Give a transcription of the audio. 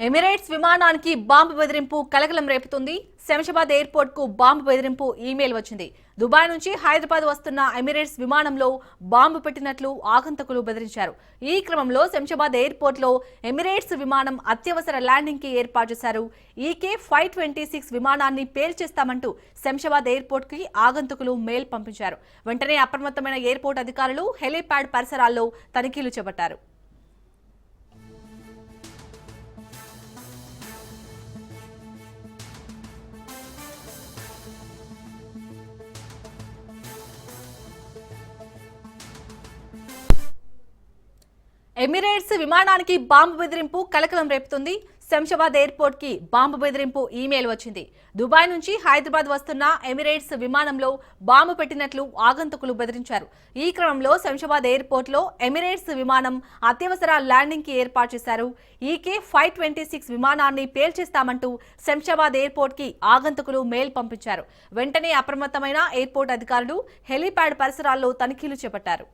Emirates విమానానికి bomb బెదిరింపు కలకలం రేపుతుంది. శంషాబాద్ ఎయిర్పోర్ట్కు బాంబు బెదిరింపు ఈమెయిల్ వచ్చింది. దుబాయ్ నుంచి హైదరాబాద్ వస్తున్న ఎమిరేట్స్ విమానంలో బాంబు పెట్టినట్లు ఆగంతకులు బెదిరించారు. ఈ క్రమంలో శంషాబాద్ ఎయిర్పోర్ట్లో ఎమిరేట్స్ విమానం అత్యవసర ల్యాండింగ్కి ఏర్పాటు చేశారు. ఈకే ఫైవ్ ట్వంటీ సిక్స్ విమానాన్ని పేల్చేస్తామంటూ శంషాబాద్ ఎయిర్పోర్ట్కి ఆగంతకులు మెయిల్ పంపించారు. వెంటనే అప్రమత్తమైన ఎయిర్పోర్ట్ అధికారులు హెలీప్యాడ్ పరిసరాల్లో తనిఖీలు చేపట్టారు. ఎమిరేట్స్ విమానానికి బాంబు బెదిరింపు కలకలం రేపుతుంది. శంషాబాద్ ఎయిర్పోర్ట్కి బాంబు బెదిరింపు ఈమెయిల్ వచ్చింది. దుబాయ్ నుంచి హైదరాబాద్ వస్తున్న ఎమిరేట్స్ విమానంలో బాంబు పెట్టినట్లు ఆగంతుకులు బెదిరించారు. ఈ క్రమంలో శంషాబాద్ ఎయిర్పోర్ట్లో ఎమిరేట్స్ విమానం అత్యవసర ల్యాండింగ్కి ఏర్పాటు చేశారు. ఈకే ఫైవ్ ట్వంటీ సిక్స్ విమానాన్ని పేల్చేస్తామంటూ శంషాబాద్ ఎయిర్పోర్ట్కి ఆగంతుకులు మెయిల్ పంపించారు. వెంటనే అప్రమత్తమైన ఎయిర్పోర్ట్ అధికారులు హెలీప్యాడ్ పరిసరాల్లో తనిఖీలు చేపట్టారు.